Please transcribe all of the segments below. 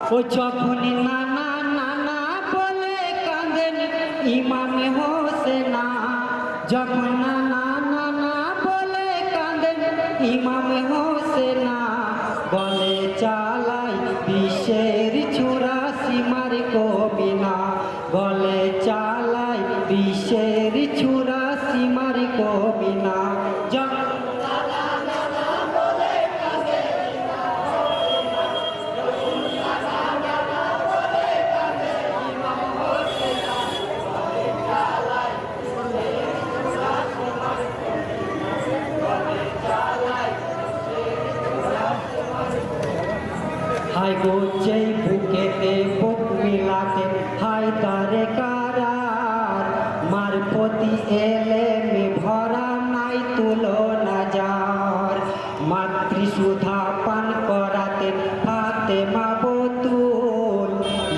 ও বলে কাঁদেন ইমামে হোসেনা যখন বলে কাঁদেন বলে চালাই বিশ্বের হাই গো, যেই বুকেতে বুক মিলাতে হাই তারে কারার। মারফতি এলে ভরা নাই তুলো না যার। মাতৃসুধা পান করাতে হাতে মা বতুল।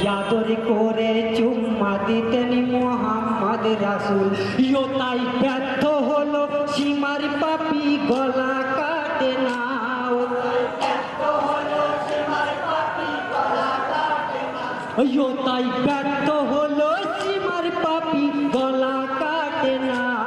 ইয়াদর করে চুম্মা দিতেন মোহাম্মদ রাসুল। ইয়ো তাই ব্যর্থ হলো, সীমার পাপি গলা তাই ব্যর্থ হলো সীমার পাপি গলা কাটে না।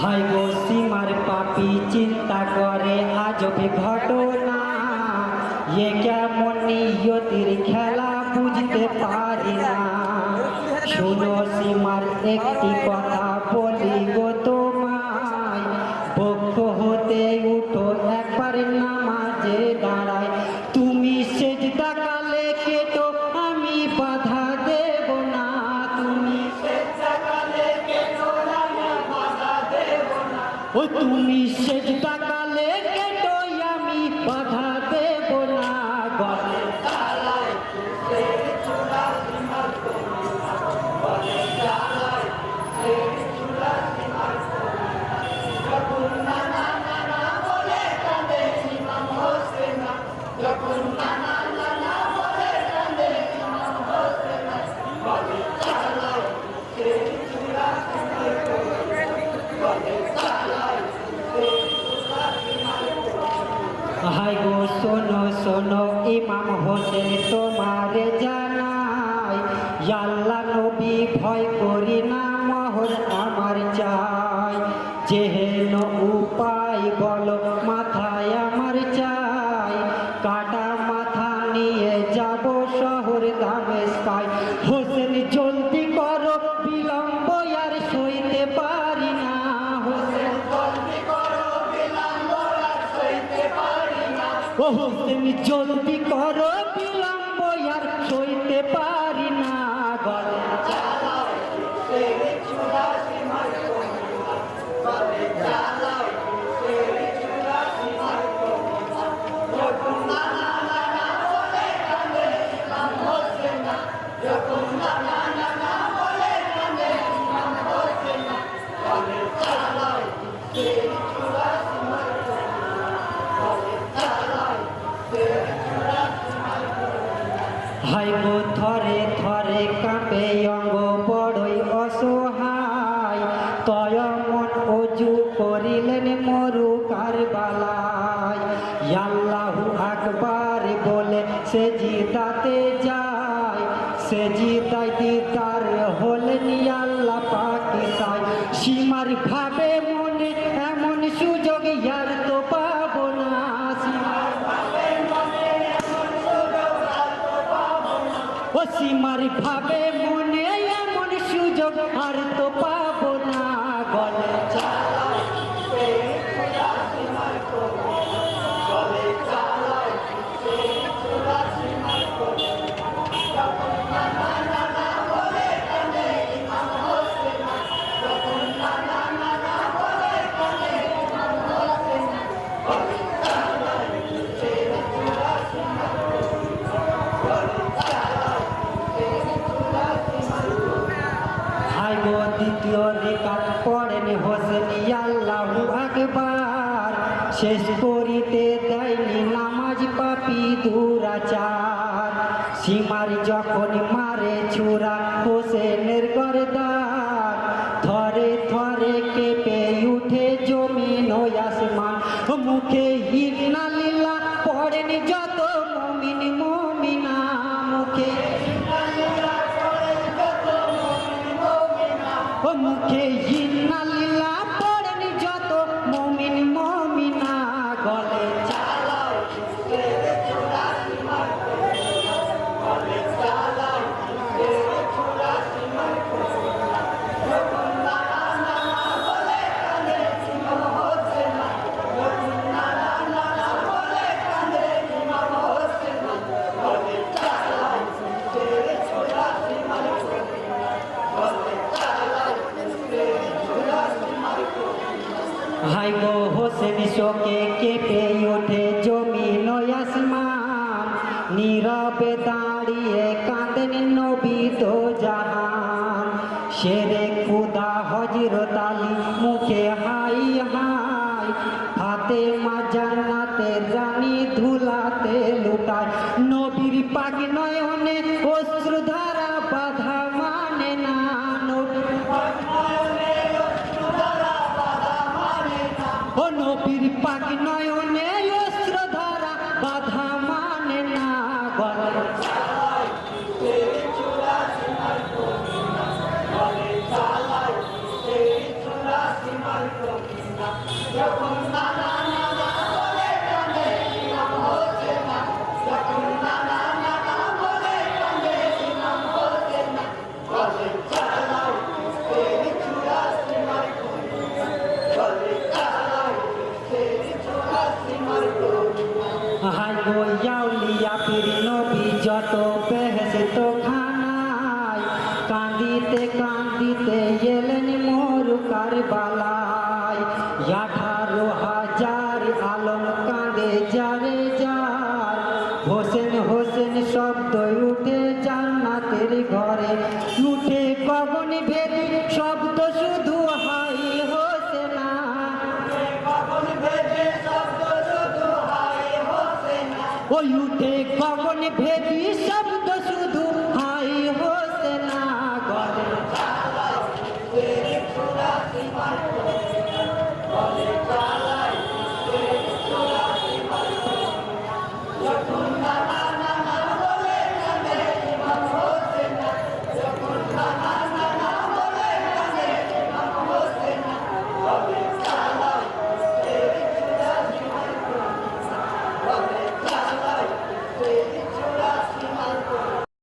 হাই গো সীমার পাপি চিন্তা করে আজবে ঘটনা। এ কেমন নিয়তির খেলা বুঝতে পারি না। শুনো সীমার একটি কথা বলি গো ও তুমি সেজদা শোনো ইমাম হোসেন তোমার জানাই হোসেন জলদি করো বিলম্ব আর সইতে পারি না গলে ও সীমার ভাবে শেষ করিতে দেয়নি নামাজ পাপি দুরাচার। সীমার যখন মারে ছুরা হোসেনের গরদার থরে থরে কেঁপে উঠে জমি নয়াসমান মুখে হিরনা লীলা, পড়েনি যত মমিন মমিনা মুখে। মুখে বাংলাতে লুটায়। নদীর পাখি নয় भेदी सब